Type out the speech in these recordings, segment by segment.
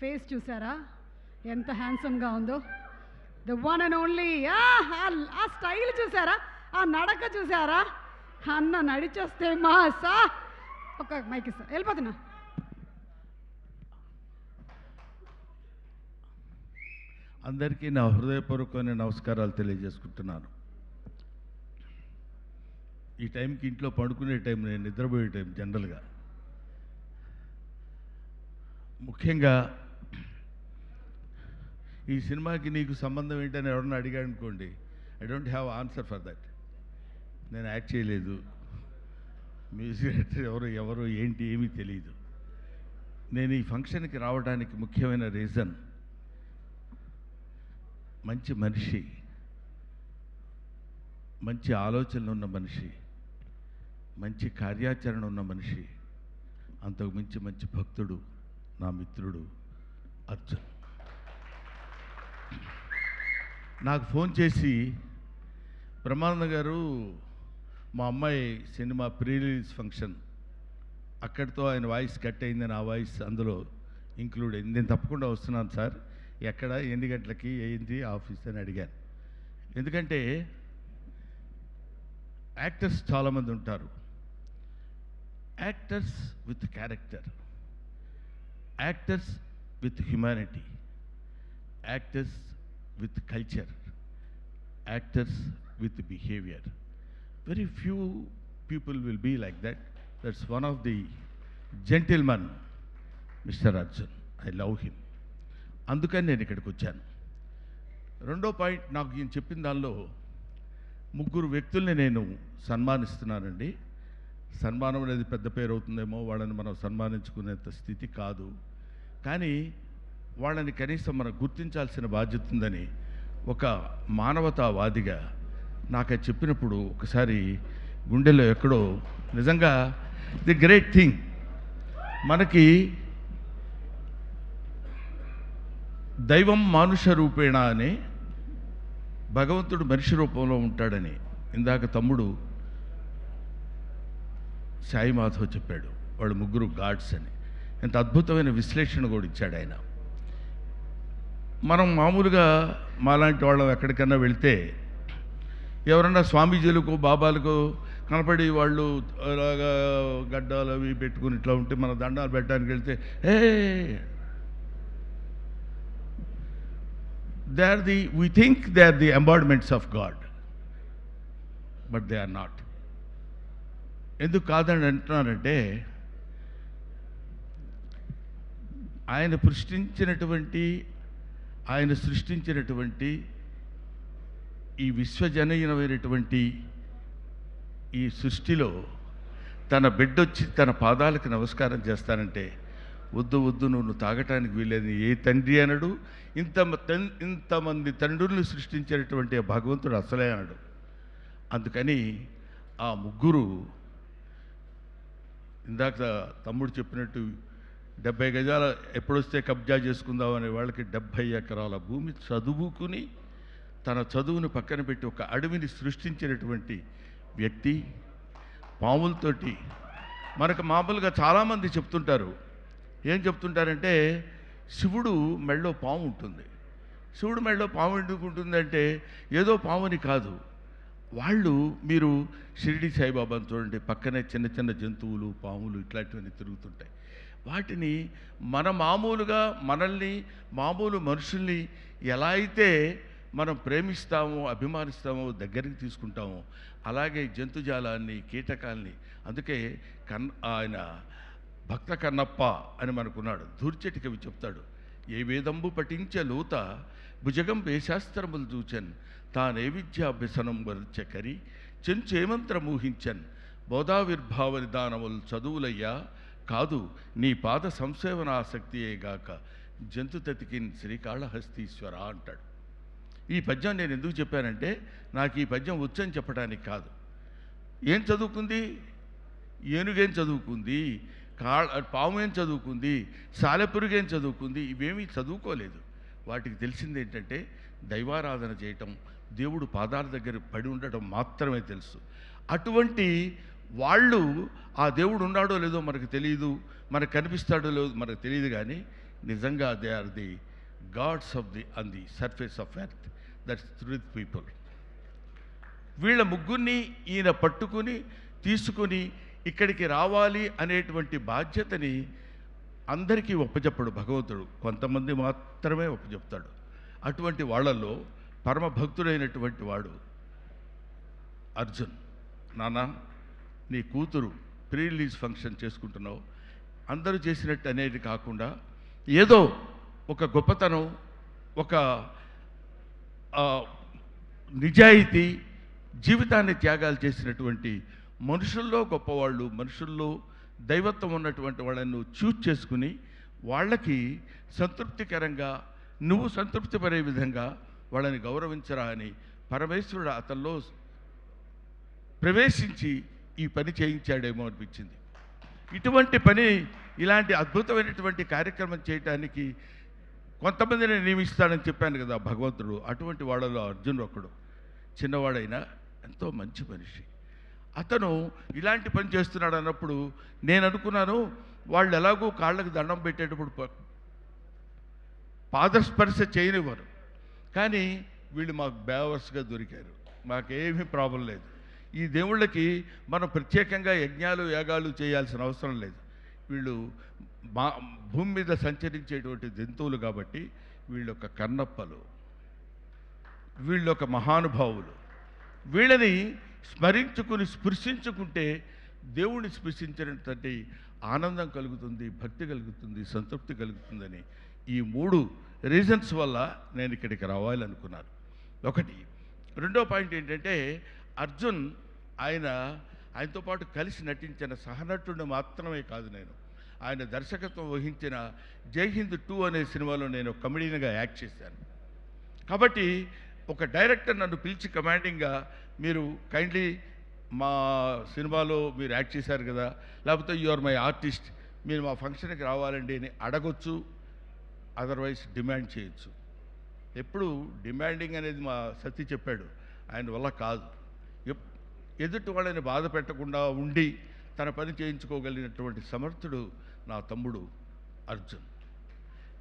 Face చూసారా? ఎంత హ్యాండ్సమ్గా ఉందో. ద వన్ అండ్ ఓన్లీ ఆ స్టైల్ చూసారా? ఆ నడక చూసారా? అన్న నడిచొస్తే మా సా. ఒక మైక్ ఇస్తా. వెళ్ళిపోతున్నా. అందరికీ నా హృదయపూర్వకమైన నమస్కారాలు తెలియజేసుకుంటున్నాను. ఈ టైంకి ఇంట్లో పడుకునే టైం నేను నిద్రపోయే టైం జనరల్గా. ముఖ్యంగా ఈ సినిమాకి నీకు సంబంధం ఏంటని ఎవరన్నా అడిగాడు అనుకోండి I don't have answer for that నేను యాక్ట్ చేయలేదు. మ్యూజిక్ డైరెక్టర్ ఎవరు ఎవరు ఏంటి ఏమీ తెలియదు నేను ఈ ఫంక్షన్కి రావడానికి ముఖ్యమైన రీజన్ మంచి మనిషి మంచి ఆలోచనలు ఉన్న మనిషి మంచి కార్యాచరణ ఉన్న మనిషి అంతకు మించి మంచి భక్తుడు నా మిత్రుడు అర్జున్. నాకు ఫోన్ చేసి బ్రహ్మానంద గారు మా అమ్మాయి సినిమా ప్రీ రిలీజ్ ఫంక్షన్. అక్కడితో ఆయన వాయిస్ కట్ అయిందని ఆ వాయిస్ అందులో ఇంక్లూడ్ అయింది. నేను తప్పకుండా వస్తున్నాను సార్. ఎక్కడ ఎన్ని గంటలకి ఏంటి ఆఫీస్ అని అడిగాను. ఎందుకంటే యాక్టర్స్ చాలామంది ఉంటారు. Actors with character. Actors with humanity. Actors with culture actors with behaviour very few people will be like that that's one of the gentleman mister Arjun I love him అందుకని నేను ఇక్కడికి వచ్చాను. రెండో పాయింట్ నాకు ఈయన చెప్పిన దానిలో ముగ్గురు వ్యక్తుల్ని నేను సన్మానిస్తున్నానండి. సన్మానం అనేది పెద్ద పేరు అవుతుందేమో వాళ్ళని మనం సన్మానించుకునేంత స్థితి కాదు. కానీ వాళ్ళని కనీసం మనం గుర్తించాల్సిన బాధ్యత ఉందని ఒక మానవతావాదిగా నాకు చెప్పినప్పుడు ఒకసారి గుండెలో ఎక్కడో నిజంగా ది గ్రేట్ థింగ్ మనకి దైవం మానుష రూపేణ అని భగవంతుడు మనిషి రూపంలో ఉంటాడని ఇందాక తమ్ముడు సాయి మాధవ్ చెప్పాడు వాళ్ళు ముగ్గురు గాడ్స్ అని. ఎంత అద్భుతమైన విశ్లేషణ కూడా ఇచ్చాడు ఆయన. మనం మామూలుగా మాలాంటి వాళ్ళం ఎక్కడికన్నా వెళితే ఎవరన్నా స్వామీజీలకు బాబాలకు కనపడి వాళ్ళు అలాగా గడ్డాలు అవి పెట్టుకుని ఇట్లా ఉంటే మన దండాలు పెట్టడానికి వెళ్తే ఏ they are the we think they are the embodiments of God but they are not ఎందుకు కాదని అంటున్నానంటే ఆయన సృష్టించినటువంటి ఆయన సృష్టించినటువంటి ఈ విశ్వజనీయమైనటువంటి ఈ సృష్టిలో తన బిడ్డొచ్చి తన పాదాలకు నమస్కారం చేస్తానంటే వద్దు వద్దు నువ్వు తాగటానికి వీలేదు ఏ తండ్రి అనడు ఇంత ఇంతమంది తండ్రుల్ని సృష్టించినటువంటి భగవంతుడు అసలే అనడు. అందుకని ఆ ముగ్గురు ఇందాక తమ్ముడు చెప్పినట్టు డెబ్బై గజాల ఎప్పుడొస్తే కబ్జా చేసుకుందాం అనే వాళ్ళకి డెబ్భై ఎకరాల భూమి చదువుకుని తన చదువును పక్కన పెట్టి ఒక అడవిని సృష్టించినటువంటి వ్యక్తి పాములతోటి మనకు మామూలుగా చాలామంది చెప్తుంటారు. ఏం చెప్తుంటారంటే శివుడు మెళ్ళో పాము ఉంటుంది. శివుడు మెళ్ళో పాము ఎందుకు ఉంటుందంటే ఏదో పాముని కాదు. వాళ్ళు మీరు షిరిడి సాయిబాబాను చూడండి పక్కనే చిన్న చిన్న జంతువులు పాములు ఇట్లాంటివన్నీ తిరుగుతుంటాయి. వాటిని మన మామూలుగా మనల్ని మామూలు మనుషుల్ని ఎలా అయితే మనం ప్రేమిస్తామో అభిమానిస్తామో దగ్గరికి తీసుకుంటామో అలాగే జంతుజాలాన్ని కీటకాల్ని అందుకే కన్ ఆయన భక్త కన్నప్ప అని మనకున్నాడు. దూర్చటి కవి చెప్తాడు ఏ వేదంబు పఠించే లూత భుజగం వేశాస్త్రములు చూచన్ తానే విద్యాభ్యసనం వరచకరి చెంచేమంత్ర మూహించన్ బోధావిర్భావ విధానములు చదువులయ్యా కాదు నీ పాద సంసేవనాసక్తియే గాక జంతు తతికిన్ శ్రీకాళహస్తీశ్వర అంటాడు. ఈ పద్యం నేను ఎందుకు చెప్పానంటే నాకు ఈ పద్యం వచ్చని చెప్పడానికి కాదు. ఏం చదువుకుంది? ఏనుగేం చదువుకుంది? కా పాము ఏం చదువుకుంది? సాలెపురుగు ఏం చదువుకుంది? ఇవేమీ చదువుకోలేదు. వాటికి తెలిసింది ఏంటంటే దైవారాధన చేయటం దేవుడు పాదాల దగ్గర పడి ఉండటం మాత్రమే తెలుసు. అటువంటి వాళ్ళు ఆ దేవుడు ఉన్నాడో లేదో మనకు తెలియదు మనకు కనిపిస్తాడో లేదో మనకు తెలియదు కానీ నిజంగా they are the gods of the on the surface of earth that's truth people వీళ్ళ ముగ్గురిని ఈయన పట్టుకుని తీసుకుని ఇక్కడికి రావాలి అనేటువంటి బాధ్యతని అందరికీ ఒప్పచెప్పడు భగవంతుడు. కొంతమంది మాత్రమే ఒప్పచెప్తాడు అటువంటి వాళ్ళల్లో పరమ భక్తుడైనటువంటి వాడు అర్జున్. నానా? నీ కూతురు ప్రీ రిలీజ్ ఫంక్షన్ చేసుకుంటున్నావు. అందరూ చేసినట్టు అనేది కాకుండా ఏదో ఒక గొప్పతనం ఒక నిజాయితీ జీవితాన్ని త్యాగాలు చేసినటువంటి మనుషుల్లో గొప్పవాళ్ళు మనుషుల్లో దైవత్వం ఉన్నటువంటి వాళ్ళను చూజ్ చేసుకుని వాళ్ళకి సంతృప్తికరంగా నువ్వు సంతృప్తి పడే విధంగా వాళ్ళని గౌరవించరా అని పరమేశ్వరుడు అతనిలో ప్రవేశించి ఈ పని చేయించాడేమో అనిపించింది. ఇటువంటి పని ఇలాంటి అద్భుతమైనటువంటి కార్యక్రమం చేయటానికి కొంతమందిని నియమిస్తాడని చెప్పాను కదా భగవంతుడు. అటువంటి వాళ్ళలో అర్జున్ ఒకడు. చిన్నవాడైనా ఎంతో మంచి మనిషి. అతను ఇలాంటి పని చేస్తున్నాడు అన్నప్పుడు నేను అనుకున్నాను వాళ్ళు ఎలాగో కాళ్ళకు దండం పెట్టేటప్పుడు పాదస్పర్శ చేయనివ్వరు. కానీ వీళ్ళు మాకు బేవర్స్గా దొరికారు. మాకేమీ ప్రాబ్లం లేదు. ఈ దేవుళ్ళకి మనం ప్రత్యేకంగా యజ్ఞాలు యాగాలు చేయాల్సిన అవసరం లేదు. వీళ్ళు మా భూమి మీద సంచరించేటువంటి జంతువులు కాబట్టి వీళ్ళొక కన్నప్పలు వీళ్ళొక మహానుభావులు. వీళ్ళని స్మరించుకుని స్పృశించుకుంటే దేవుణ్ణి స్పృశించినటువంటి ఆనందం కలుగుతుంది భక్తి కలుగుతుంది సంతృప్తి కలుగుతుందని ఈ మూడు రీజన్స్ వల్ల నేను ఇక్కడికి రావాలనుకున్నాను. ఒకటి రెండో పాయింట్ ఏంటంటే అర్జున్ ఆయన ఆయనతో పాటు కలిసి నటించిన సహనటుడు మాత్రమే కాదు నేను. ఆయన దర్శకత్వం వహించిన జై హింద్ టూ అనే సినిమాలో నేను కమెడియన్గా యాక్ట్ చేశాను. కాబట్టి ఒక డైరెక్టర్ నన్ను పిలిచి కమాండింగ్గా మీరు కైండ్లీ మా సినిమాలో మీరు యాక్ట్ చేశారు కదా లేకపోతే యు ఆర్ మై ఆర్టిస్ట్ మీరు మా ఫంక్షన్కి రావాలండి అని అడగొచ్చు అదర్వైజ్ డిమాండ్ చేయొచ్చు. ఎప్పుడు డిమాండింగ్ అనేది మా సతీ చెప్పాడు ఆయన వల్ల కాదు. ఎప్- ఎదుటి వాళ్ళని బాధ పెట్టకుండా ఉండి తన పని చేయించుకోగలిగినటువంటి సమర్థుడు నా తమ్ముడు అర్జున్.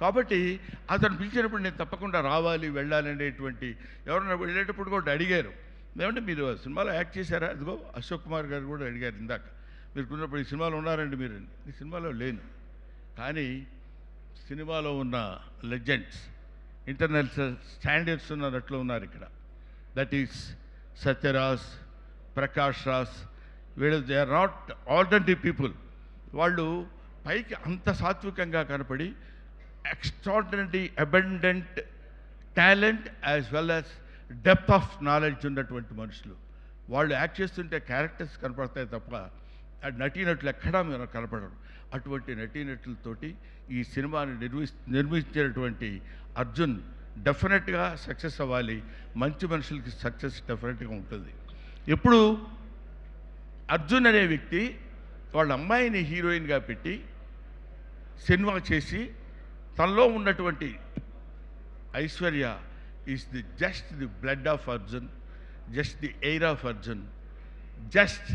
కాబట్టి అతను పిలిచినప్పుడు నేను తప్పకుండా రావాలి వెళ్ళాలి అనేటువంటి ఎవరైనా వెళ్ళేటప్పుడు కూడా అడిగారు. ఏమంటే మీరు సినిమాలో యాక్ట్ చేశారా? అదిగో అశోక్ కుమార్ గారు కూడా అడిగారు ఇందాక. మీరు ఉన్నప్పుడు ఈ సినిమాలో ఉన్నారండి మీరు ఈ సినిమాలో లేను. కానీ సినిమాలో ఉన్న లెజెండ్స్ ఇంటర్నేషనల్ స్టాండర్డ్స్ ఉన్నట్లు ఉన్నారు ఇక్కడ. దట్ ఈస్ సత్యరాజ్ ప్రకాష్ రాజ్ వీళ్ళు they are not ordinary people. వాళ్ళు పైకి అంత సాత్వికంగా కనపడి extraordinary abundant talent as well as depth of knowledge ఉన్నటువంటి మనుషులు. వాళ్ళు యాక్ట్ చేస్తుంటే క్యారెక్టర్స్ కనపడతాయి తప్ప నటీనటులు ఎక్కడా మీరు కనపడరు. అటువంటి నటీనటులతోటి ఈ సినిమాని నిర్మి నిర్మించినటువంటి అర్జున్ డెఫినెట్గా సక్సెస్ అవ్వాలి. మంచి మనుషులకి సక్సెస్ డెఫినెట్గా ఉంటుంది. ఎప్పుడు అర్జున్ అనే వ్యక్తి వాళ్ళ అమ్మాయిని హీరోయిన్గా పెట్టి సినిమా చేసి తనలో ఉన్నటువంటి Aishwarya is the just the blood of Arjun just the air of Arjun just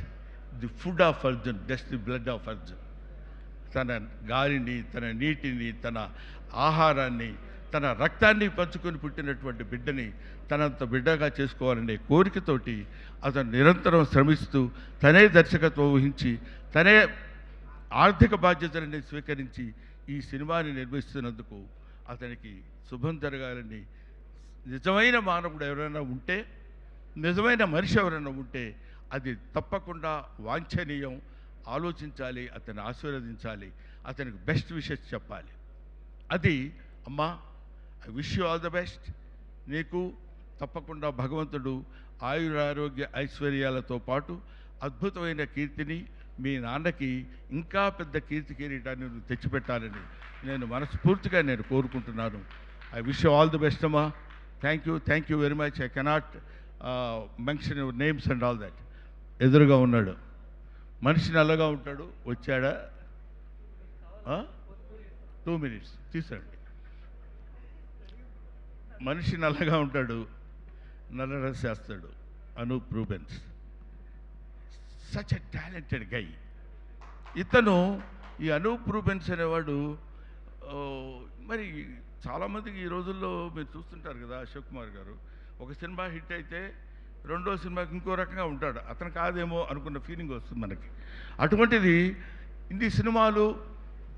the food of Arjun just the blood of Arjun తన గాలిని తన నీటిని తన ఆహారాన్ని తన రక్తాన్ని పంచుకొని పుట్టినటువంటి బిడ్డని తనంత బిడ్డగా చేసుకోవాలనే కోరికతోటి అతను నిరంతరం శ్రమిస్తూ తనే దర్శకత్వం వహించి తనే ఆర్థిక బాధ్యతలని స్వీకరించి ఈ సినిమాని నిర్మిస్తున్నందుకు అతనికి శుభం జరగాలని నిజమైన మానవుడు ఎవరైనా ఉంటే నిజమైన మనిషి ఎవరైనా ఉంటే అది తప్పకుండా వాంఛనీయం. ఆలోచించాలి అతన్ని ఆశీర్వదించాలి అతనికి బెస్ట్ విషెస్ చెప్పాలి. అది అమ్మా I wish you all the best నీకు తప్పకుండా భగవంతుడు ఆయురారోగ్య ఐశ్వర్యాలతో పాటు అద్భుతమైన కీర్తిని మీ నాన్నకి ఇంకా పెద్ద కీర్తి కిరీటాన్ని నువ్వు తెచ్చిపెట్టాలని నేను మనస్ఫూర్తిగా నేను కోరుకుంటున్నాను. I wish you all the best అమ్మా. Thank you thank you very much I cannot mention your names and all that ఎదురుగా ఉన్నాడు. మనిషి నల్లగా ఉంటాడు. వచ్చాడా? టూ మినిట్స్ తీసండి. మనిషి నల్లగా ఉంటాడు నల్ల డ్రెస్ వేస్తాడు Anoop Rubens such a talented guy ఇతను ఈ అనూప్ రూబెన్స్ అనేవాడు మరి చాలామందికి ఈ రోజుల్లో మీరు చూస్తుంటారు కదా అశోక్ కుమార్ గారు. ఒక సినిమా హిట్ అయితే రెండో సినిమాకి ఇంకో రకంగా ఉంటాడు. అతను కాదేమో అనుకున్న ఫీలింగ్ వస్తుంది మనకి. అటువంటిది ఇన్ని సినిమాలు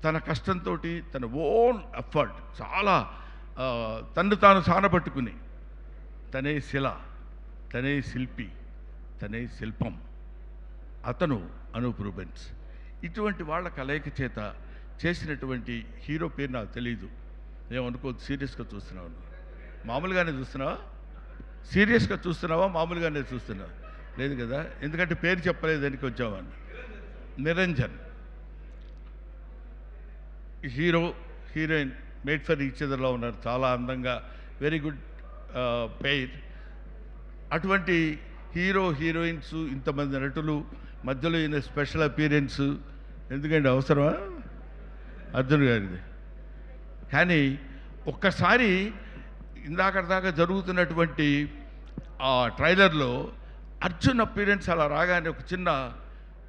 తన కష్టంతో తన ఓన్ ఎఫర్ట్ చాలా తన్ను తాను సానబట్టుకుని తనే శిల తనే శిల్పి తనే శిల్పం అతను అనూప్ రూబెన్స్ ఇటువంటి వాళ్ళ కలయిక చేత చేసినటువంటి హీరో పేరు నాకు తెలియదు ఏమనుకోవద్దు సీరియస్గా చూస్తున్నావు మామూలుగానే చూస్తున్నావా? సీరియస్గా చూస్తున్నావా? మామూలుగానే చూస్తున్నావా? లేదు కదా? ఎందుకంటే పేరు చెప్పలేదని వచ్చామని. Niranjan. Hero heroine. Made for each అదర్లో ఉన్నారు. చాలా అందంగా. వెరీ గుడ్ పెయిర్ అటువంటి హీరో హీరోయిన్స్ ఇంతమంది నటులు మధ్యలో ఈయన స్పెషల్ అపీరెన్స్. ఎందుకంటే అవసరమా? అర్జున్ గారిది. కానీ ఒక్కసారి ఇందాక దాకా జరుగుతున్నటువంటి ఆ ట్రైలర్లో అర్జున్ అపీరెన్స్ అలా రాగానే ఒక చిన్న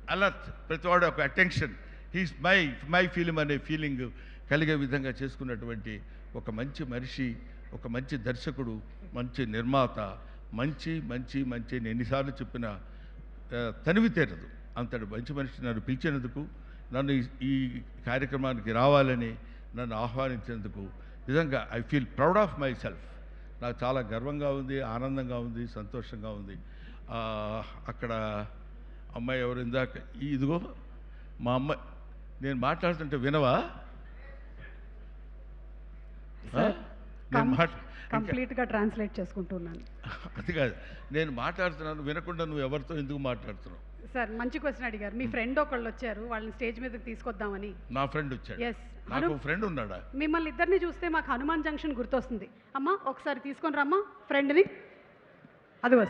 అలర్ట్ ప్రతివాడు ఒక attention. He's my my feeling అనే ఫీలింగ్ కలిగే విధంగా చేసుకున్నటువంటి ఒక మంచి మనిషి ఒక మంచి దర్శకుడు మంచి నిర్మాత మంచి మంచి మంచి ఎన్నిసార్లు చెప్పిన తనివి తీరదు. అంతటి మంచి మనిషి నన్ను పిలిచినందుకు నన్ను ఈ- కార్యక్రమానికి రావాలని నన్ను ఆహ్వానించినందుకు నిజంగా I feel proud of myself నాకు చాలా గర్వంగా ఉంది ఆనందంగా ఉంది సంతోషంగా ఉంది. అక్కడ అమ్మాయి ఎవరు ఇందాక ఇదిగో మా అమ్మాయి నేను మాట్లాడుతుంటే వినవా? నేను మాట ఇంకా- కంప్లీట్గా ట్రాన్స్లేట్ చేసుకుంటున్నాను. అది కాదు. నేను మాట్లాడుతున్నాను వినకుండా నువ్వు ఎవరితో ఎందుకు మాట్లాడుతున్నావు? సార్ మంచి క్వశ్చన్ అడిగారు. మీ ఫ్రెండ్ ఒకళ్ళు వచ్చారు వాళ్ళని స్టేజ్ మీదకి తీసుకొద్దామని. నా ఫ్రెండ్ వచ్చాడు. ఎస్ నాకు ఫ్రెండ్ ఉన్నాడా? మిమ్మల్ని ఇద్దరిని చూస్తే మాకు హనుమాన్ జంక్షన్ గుర్తొస్తుంది. అమ్మా ఒకసారి తీసుకొని రమ్మా ఫ్రెండ్ని అదిగో సార్